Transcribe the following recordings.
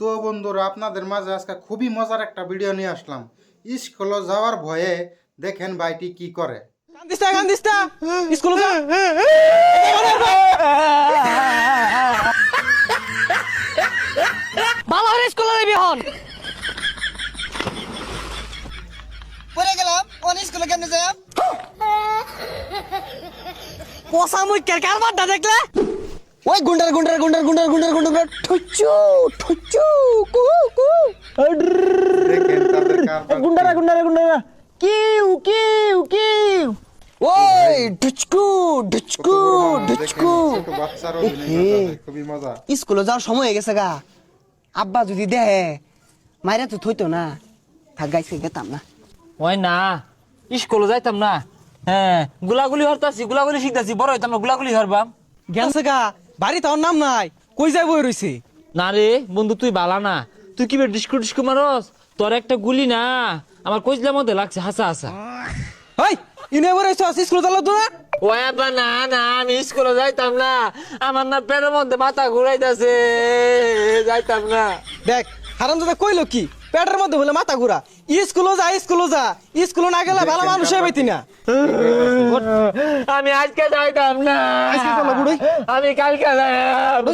তো বন্ধুরা আপনাদের মাঝে আজকে খুবই মজার একটা ভিডিও নিয়ে আসলাম। স্কুলে যাওয়ার ভয়ে দেখেন ভাইটি কি করে। পরে গেলাম অন স্কুলে কেমনে যাই পোষা মুখের কারবারটা দেখলে? ওই গুন্ডার গুন্ডার গুন্ডার গুন্ডার গুন্ডার গুন্ডার ঠুচু ঠুচু কু কু গুন্ডারা গুন্ডারা গুন্ডারা। কিউ কিউ কিউ। ওই ঢুচকু ঢুচকু ঢুচকু স্কুলে যাওয়ার সময় হয়ে গেছে গা। আব্বা যদি দেহে মাইরা তো থইতো না। থাক গাইছে গেতাম না। ওই না স্কুলে যাইতাম না। হ্যাঁ গুলাগুলি হরতাছি গুলাগুলি শিখতাছি বড় হইতাম না গুলাগুলি হরবাম। গেছে গা। বাড়ি তোর নাম নাই। কই যাই বই রইছে? না রে বন্ধু তুই বালা না। তুই কি ডিস্কু ডিস্কু মারস? তোর একটা গুলি না। আমার কইজলার মধ্যে লাগছে হাসা হাসা। ওই ইনে বই রইছ স্কুলে চালাও তো না। ওই আব্বা না না আমি স্কুলে যাইতাম না। আমার না পেটের মধ্যে মাথা ঘুরাইতাছে। যাইতাম না। দেখ হারাম দাদা কইলো কি? পেটের মধ্যে বলে মাথা ঘুরা। স্কুলে যা স্কুলে যা। স্কুলে না গেলে ভালো মানুষ হইবে না। আমি আজকে যাইতাম না। আজকে চলো, বুড়ি। আমি কালকে যাইতাম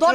তোর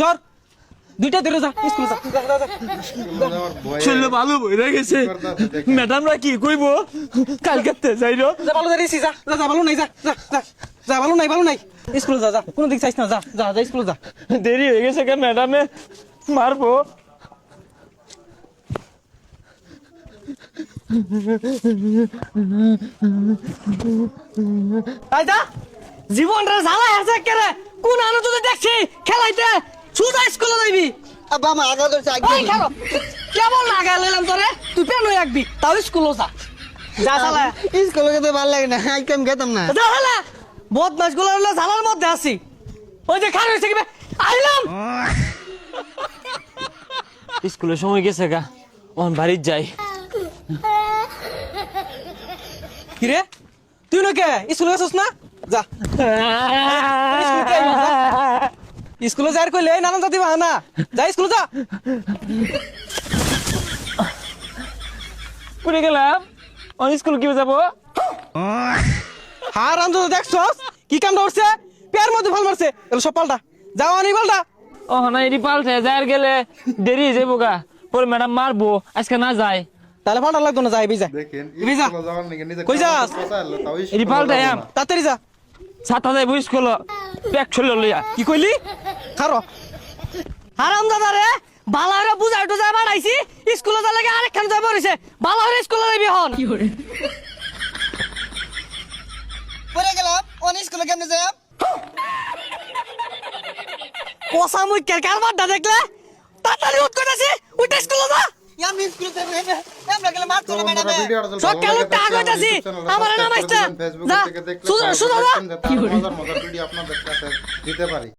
ধর। দুইটা ধরে যা স্কুলে যা। ছেলে ভালো বইরা গেছে। ম্যাডামরা কি কইব? কালকে যাইরো যা ভালো দাঁড়িয়েছি যা যা যা ভালো নাই যা যা যা যা ভালো নাই ভালো নাই। স্কুলে যা যা কোনো দিক চাইছ না যা যা যা স্কুলে যা। দেরি হয়ে গেছে কে ম্যাডামে? মারবো। জীবনটা জ্বালা আছে কেরে কোন আনো তুই দেখছি খেলাইতে। সুজা স্কুলে যাইবি? আব্বা আমার আগা ধরছে ওই খেলো। কেমন লাগা লইলাম তোরে তুই পেন হয়ে রাখবি তাও স্কুলে যা। যা চালা স্কুলে যেতে ভালো লাগে না আই কেম গেতাম না। যা বদমাসগুলো হলো মধ্যে আছি। ওই যে খার হয়েছে কি আইলাম। স্কুলের সময় গেছে গা ওন বাড়ির যাই। কি রে? তুই নকে স্কুলে গেছিস না? যা। স্কুলে যাই কইলে এই নানান জাতি বাহানা। যা স্কুলে যা। পুরে গেলাম। অন স্কুল কি যাব? হার আনন্দ দেখছস? কি কামটা করছে পেয়ার মধ্যে ভালো মারছে। এগুলো সব পাল্টা। যাও আনি পাল্টা। ও না এটি পাল্টে। যাই গেলে দেরি হয়ে যাব গা। পরে ম্যাডাম মারবো। আজকে না যায়। তাহলে পাল্টা লাগতো না যাই বিজা। দেখেন যা। স্কুলে যাওয়ার নাকি নিজে কই যাস? এটি স্কুলে পাল্টে। তাড়াতাড়ি যা। সাতটা যাইবো স্কুল। প্যাক ছড়িয়ে লইয়া। কি কইলি? খারো। হারাম দাদা রে বালারে বুঝাই টুজাই বাড়াইছি স্কুলে যা লাগে আরেকখান যাই পড়েছে। বালারে স্কুলে যাবি হন পরে গেলাম অন স্কুলে কেমনে মুখের কারবারটা দেখলে? তাড়াতাড়ি উঠ কইতাছি উঠে স্কুলে যা। আমি স্কুলে যাই আমরা গেলে ম্যাডামে। সকালে আমার নাম যা, মজার মজার ভিডিও আপনাদের কাছে দিতে পারি।